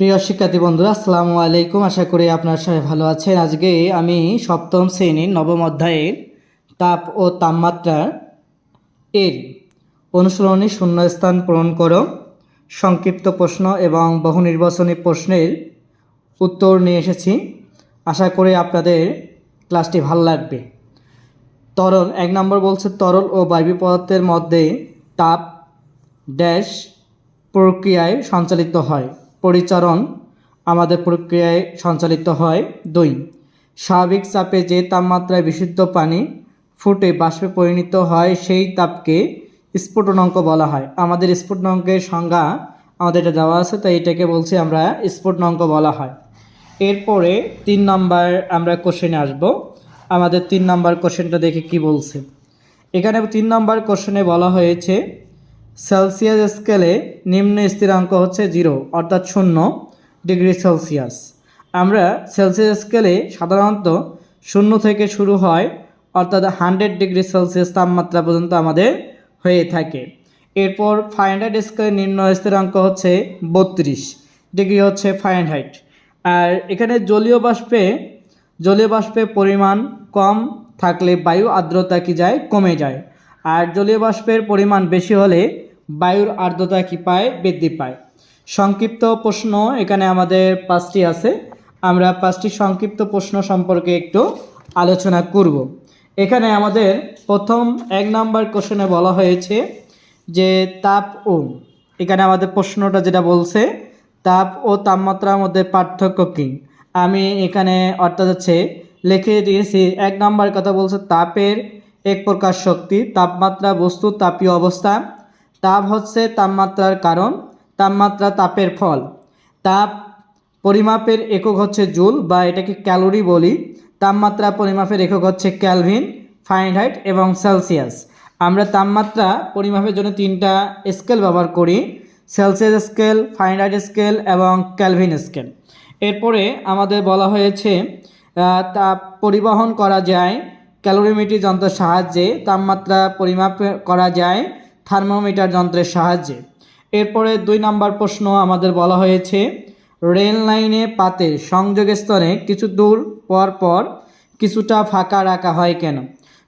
প্রিয় শিক্ষার্থী বন্ধুরা, আসসালামু আলাইকুম। আশা করি আপনারা সবাই ভালো আছেন। আজকে আমি সপ্তম শ্রেণির নবম অধ্যায়ের তাপ ও তাপমাত্রার এর অনুসরণী শূন্যস্থান পূরণ করো। সংক্ষিপ্ত প্রশ্ন এবং বহু নির্বাচনী প্রশ্নের উত্তর নিয়ে এসেছি। আশা করি আপনাদের ক্লাসটি ভালো লাগবে। তরল, এক নম্বর বলছে, তরল ও বায়বী পদার্থের মধ্যে তাপ ড্যাশ প্রক্রিয়ায় সঞ্চালিত হয়। পরিচারণ আমাদের প্রক্রিয়ায় সঞ্চালিত হয়। দুই, স্বাভাবিক চাপে যে তাপমাত্রায় বিশুদ্ধ পানি ফুটে বাষ্পে পরিণত হয়, সেই তাপকে স্ফুটনাঙ্ক বলা হয়। আমাদের স্ফুটনাঙ্কের সংজ্ঞা আমাদের এটা দেওয়া আছে, তাই এটাকে বলছি আমরা স্ফুটনাঙ্ক বলা হয়। এরপরে তিন নম্বর আমরা কোশ্চেনে আসব। আমাদের তিন নম্বর কোশ্চেনটা দেখে কি বলছে। এখানে তিন নম্বর কোশ্চেনে বলা হয়েছে সেলসিয়াস স্কেলে নিম্ন স্থিরাঙ্ক হচ্ছে জিরো, অর্থাৎ শূন্য ডিগ্রি সেলসিয়াস। আমরা সেলসিয়াস স্কেলে সাধারণত শূন্য থেকে শুরু হয়, অর্থাৎ হান্ড্রেড ডিগ্রি সেলসিয়াস তাপমাত্রা পর্যন্ত আমাদের হয়ে থাকে। এরপর ফারেনহাইট স্কেলে নিম্ন স্থিরাঙ্ক হচ্ছে বত্রিশ ডিগ্রি হচ্ছে ফারেনহাইট। আর এখানে জলীয় বাষ্পে, জলীয় বাষ্পের পরিমাণ কম থাকলে বায়ু আর্দ্রতা কি যায়? কমে যায়। আর জলীয় বাষ্পের পরিমাণ বেশি হলে বায়ুর আর্দ্রতা কি পায়? বৃদ্ধি পায়। সংক্ষিপ্ত প্রশ্ন এখানে আমাদের পাঁচটি আছে। আমরা পাঁচটি সংক্ষিপ্ত প্রশ্ন সম্পর্কে একটু আলোচনা করব। এখানে আমাদের প্রথম এক নম্বর কোশ্চেনে বলা হয়েছে যে, তাপ ও, এখানে আমাদের প্রশ্নটা যেটা বলছে, তাপ ও তাপমাত্রার মধ্যে পার্থক্য কী? আমি এখানে অর্থাৎ হচ্ছে লিখে দিয়েছি, এক নম্বর কথা বলছে তাপের এক প্রকার শক্তি, তাপমাত্রা, বস্তু, তাপীয় অবস্থা তাপ হচ্ছে তাপমাত্রার কারণ, তাপমাত্রা তাপের ফল। তাপ পরিমাপের একক হচ্ছে জুল বা এটাকে ক্যালোরি বলি। তাপমাত্রা পরিমাপের একক হচ্ছে ক্যালভিন ফারেনহাইট এবং সেলসিয়াস। আমরা তাপমাত্রা পরিমাপের জন্য তিনটা স্কেল ব্যবহার করি, সেলসিয়াস স্কেল ফারেনহাইট স্কেল এবং ক্যালভিন স্কেল। এরপরে আমাদের বলা হয়েছে তাপ পরিবহন করা যায়, ক্যালোরিমিটার যন্ত্রের সাহায্যে তাপমাত্রা পরিমাপ করা যায় থার্মোমিটার যন্ত্রের সাহায্যে। এরপরে দুই নম্বর প্রশ্ন আমাদের বলা হয়েছে, রেল লাইনে পাতে সংযোগ স্তরে কিছু দূর পর পর কিছুটা ফাঁকা রাখা হয় কেন?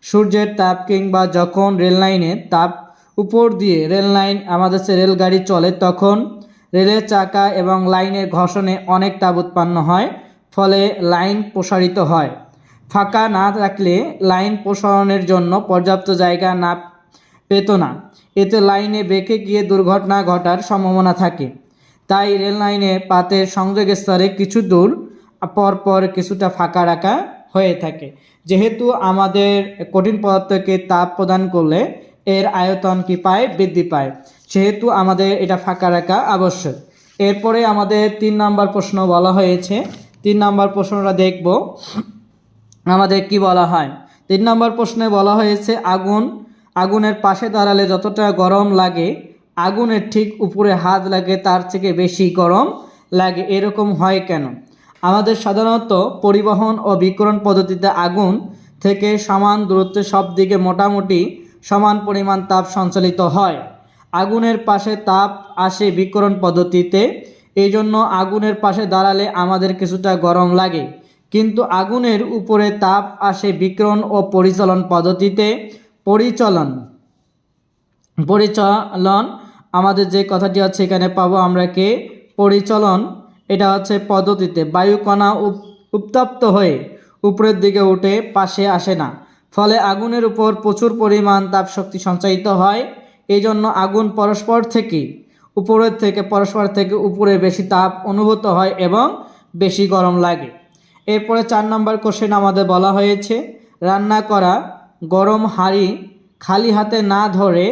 সূর্যের তাপ কিংবা যখন রেল লাইনে তাপ উপর দিয়ে রেল লাইন আমাদের রেলগাড়ি চলে, তখন রেলের চাকা এবং লাইনের ঘর্ষণে অনেক তাপ উৎপন্ন হয়, ফলে লাইন প্রসারিত হয়। ফাঁকা না রাখলে লাইন প্রসারণের জন্য পর্যাপ্ত জায়গা না পেত না। এতে লাইনে বেঁকে গিয়ে দুর্ঘটনা ঘটার সম্ভাবনা থাকে। তাই রেল লাইনে পাতের সংযোগ স্তরে কিছু দূর পর পর কিছুটা ফাঁকা রাখা হয়ে থাকে। যেহেতু আমাদের কঠিন পদার্থকে তাপ প্রদান করলে এর আয়তন কি পায়? বৃদ্ধি পায়। সেহেতু আমাদের এটা ফাঁকা রাখা আবশ্যক। এরপরে আমাদের তিন নম্বর প্রশ্ন বলা হয়েছে। তিন নম্বর প্রশ্নটা দেখব। আমাদের কি বলা হয়? তিন নম্বর প্রশ্নে বলা হয়েছে, আগুন আগুনের পাশে দাঁড়ালে যতটা গরম লাগে, আগুনের ঠিক উপরে হাত লাগে, তার থেকে বেশি গরম লাগে। এরকম হয় কেন? আমাদের সাধারণত পরিবহন ও বিকরণ পদ্ধতিতে আগুন থেকে সমান দূরত্বে সব দিকে মোটামুটি সমান পরিমাণ তাপ সঞ্চালিত হয়। আগুনের পাশে তাপ আসে বিকরণ পদ্ধতিতে এই জন্য আগুনের পাশে দাঁড়ালে আমাদের কিছুটা গরম লাগে। কিন্তু আগুনের উপরে তাপ আসে বিকরণ ও পরিচালন পদ্ধতিতে পরিচালন। পরিচালন, আমাদের যে কথাটি আছে এখানে পাবো আমরা কে? পরিচলন, এটা হচ্ছে পদ্ধতিতে বায়ুকণা উত্তপ্ত হয়ে উপরের দিকে উঠে পাশে আসে না। ফলে আগুনের উপর প্রচুর পরিমাণ তাপ শক্তি সঞ্চারিত হয়। এই জন্য আগুন পরস্পর থেকে উপরের থেকে, পরস্পর থেকে উপরে বেশি তাপ অনুভূত হয় এবং বেশি গরম লাগে। এরপরে চার নম্বর কোশ্চেন আমাদের বলা হয়েছে, রান্না করা গরম হাঁড়ি খালি হাতে না ধরে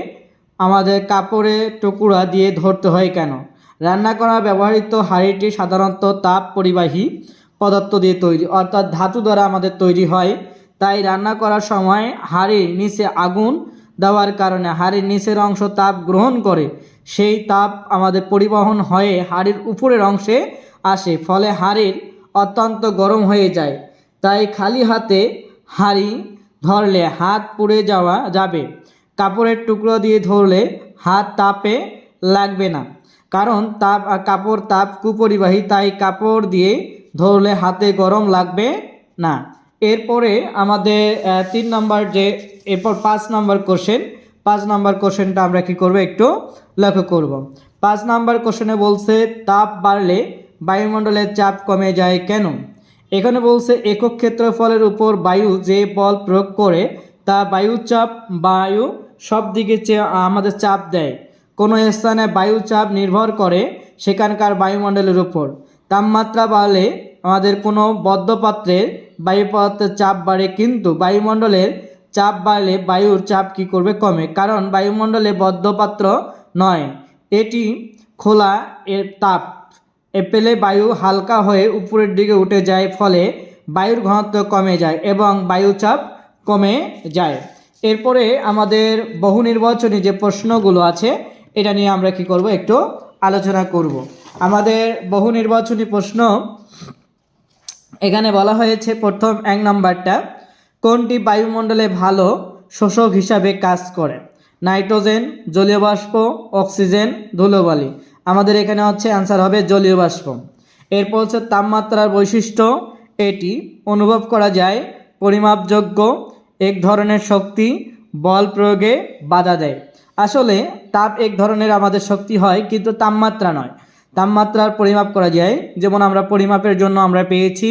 আমাদের কাপড়ে টুকুরা দিয়ে ধরতে হয় কেন? রান্না করা ব্যবহৃত হাঁড়িটি সাধারণত তাপ পরিবাহী পদার্থ দিয়ে তৈরি, অর্থাৎ ধাতু দ্বারা আমাদের তৈরি হয়। তাই রান্না করার সময় হাঁড়ির নিচে আগুন দেওয়ার কারণে হাঁড়ির নিচের অংশ তাপ গ্রহণ করে, সেই তাপ আমাদের পরিবহন হয়ে হাঁড়ির উপরের অংশে আসে, ফলে হাঁড়ির অত্যন্ত গরম হয়ে যায়। তাই খালি হাতে হাঁড়ি ধরলে হাত পুড়ে যাওয়া যাবে। কাপড়ের টুকরো দিয়ে ধরলে হাত তাপে লাগবে না। কারণ তাপ, কাপড় তাপ কুপরিবাহী, তাই কাপড় দিয়ে ধরলে হাতে গরম লাগবে না। এরপরে আমাদের তিন নম্বর যে, এরপর পাঁচ নম্বর কোশ্চেন পাঁচ নম্বর কোশ্চেনটা আমরা কি করব একটু লক্ষ্য করব। পাঁচ নম্বর কোশ্চেনে বলছে, তাপ বাড়লে বায়ুমণ্ডলের চাপ কমে যায় কেন? এখানে বলছে একক ক্ষেত্রফলের উপর বায়ু যে বল প্রয়োগ করে, তা বায়ু চাপ, বায়ু সব দিকে আমাদের চাপ দেয়। কোনো স্থানে বায়ু চাপ নির্ভর করে সেখানকার বায়ুমণ্ডলের উপর। তাপমাত্রা বাড়লে আমাদের কোনো বদ্ধ পাত্রের বায়ু পদার্থের চাপ বাড়ে, কিন্তু বায়ুমণ্ডলের চাপ বাড়লে বায়ুর চাপ কি করবে? কমে। কারণ বায়ুমণ্ডলে বদ্ধপাত্র নয়, এটি খোলা এর তাপ। পেলে বায়ু হালকা হয়ে উপরের দিকে উঠে যায়, ফলে বায়ুর ঘনত্ব কমে যায় এবং বায়ুচাপ কমে যায়। এরপরে আমাদের বহু নির্বাচনী যে প্রশ্নগুলো আছে, এটা নিয়ে আমরা কি করব, একটু আলোচনা করব। আমাদের বহু নির্বাচনী প্রশ্ন, এখানে বলা হয়েছে প্রথম এক নম্বরটা, কোনটি বায়ুমণ্ডলে ভালো শোষক হিসাবে কাজ করে? নাইট্রোজেন জলীয় বাষ্প অক্সিজেন, ধুলোবালি। আমাদের এখানে হচ্ছে অ্যান্সার হবে জলীয় বাষ্প। এরপর হচ্ছে তাপমাত্রার বৈশিষ্ট্য এটি অনুভব করা যায় পরিমাপযোগ্য, এক ধরনের শক্তি, বল প্রয়োগে বাধা দেয়। আসলে তাপ এক ধরনের আমাদের শক্তি হয়, কিন্তু তাপমাত্রা নয়। তাপমাত্রার পরিমাপ করা যায়, যেমন আমরা পরিমাপের জন্য আমরা পেয়েছি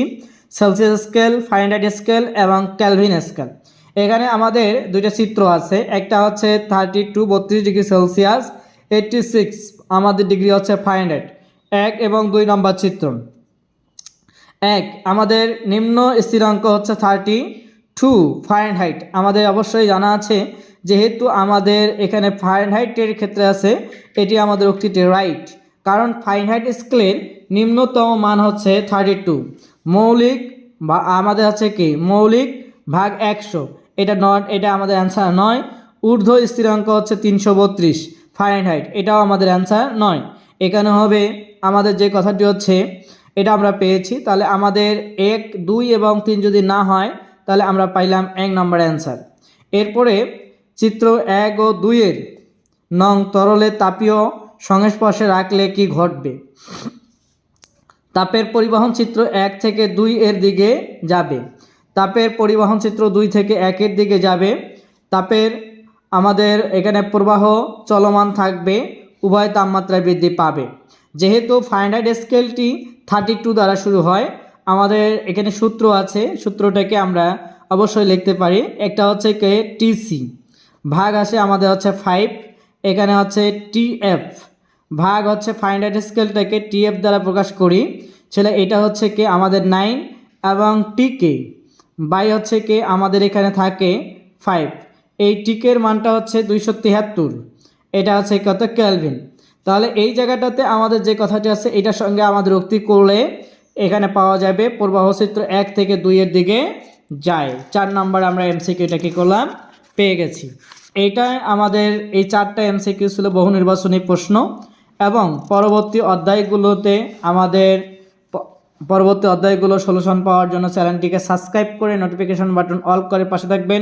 সেলসিয়াস স্কেল ফারেনহাইট স্কেল এবং ক্যালভিন স্কেল। এখানে আমাদের দুইটা চিত্র আছে, একটা হচ্ছে থার্টি টু বত্রিশ ডিগ্রি সেলসিয়াস এইটটি সিক্স আমাদের ডিগ্রি হচ্ছে ফারেনহাইট এক এবং দুই নম্বর চিত্র। এক, আমাদের নিম্ন স্থিরাঙ্ক হচ্ছে থার্টি টু ফারেনহাইট আমাদের অবশ্যই জানা আছে, যেহেতু আমাদের এখানে ফারেনহাইটের ক্ষেত্রে আছে, এটি আমাদের উক্তিটি রাইট কারণ ফারেনহাইট স্কেলের নিম্নতম মান হচ্ছে থার্টি টু মৌলিক বা আমাদের হচ্ছে কি? মৌলিক ভাগ একশো। এটা নট এটা আমাদের অ্যান্সার নয়। ঊর্ধ্ব স্থিরাঙ্ক হচ্ছে তিনশো বত্রিশ। ফারেনহাইট এটাও আমাদের অ্যান্সার নয়। এখানে হবে আমাদের যে কথাটি হচ্ছে, এটা আমরা পেয়েছি, তাহলে আমাদের এক, দুই এবং তিন যদি না হয়, তাহলে আমরা পাইলাম এক নম্বর অ্যান্সার এরপরে চিত্র এক ও দুইয়ের নং তরলে তাপীয় সংস্পর্শে রাখলে কি ঘটবে? তাপের পরিবহন চিত্র এক থেকে দুই এর দিকে যাবে। তাপের পরিবহন চিত্র দুই থেকে একের দিকে যাবে। তাপের আমাদের এখানে প্রবাহ চলমান থাকবে, উভয় তাপমাত্রা বৃদ্ধি পাবে। যেহেতু ফাইনাইট স্কেলটি থার্টি টু দ্বারা শুরু হয়, আমাদের এখানে সূত্র আছে, সূত্রটাকে আমরা অবশ্যই লিখতে পারি। একটা হচ্ছে কে টিসি ভাগ আসে আমাদের হচ্ছে ফাইভ এখানে হচ্ছে টিএফ ভাগ হচ্ছে ফাইনাইট স্কেলটাকে টিএফ দ্বারা প্রকাশ করি। ছেলে এটা হচ্ছে কে, আমাদের নাইন এবং টিকে বাই হচ্ছে কে, আমাদের এখানে থাকে ফাইভ এই টিকের মানটা হচ্ছে দুইশো তিয়াত্তর। এটা হচ্ছে কত ক্যালভিন। তাহলে এই জায়গাটাতে আমাদের যে কথাটি আছে, এটার সঙ্গে আমাদের উক্তি করলে এখানে পাওয়া যাবে প্রবাহ চিত্র এক থেকে দুইয়ের দিকে যায়। চার নম্বর আমরা এমসিকিউটা কী করলাম? পেয়ে গেছি। এইটাই আমাদের এই চারটা এমসিকিউ ছিল বহু নির্বাচনী প্রশ্ন এবং পরবর্তী অধ্যায়গুলোতে আমাদের পরবর্তী অধ্যায়গুলো সলিউশন পাওয়ার জন্য চ্যানেলটিকে সাবস্ক্রাইব করে নোটিফিকেশন বাটন অল করে পাশে থাকবেন।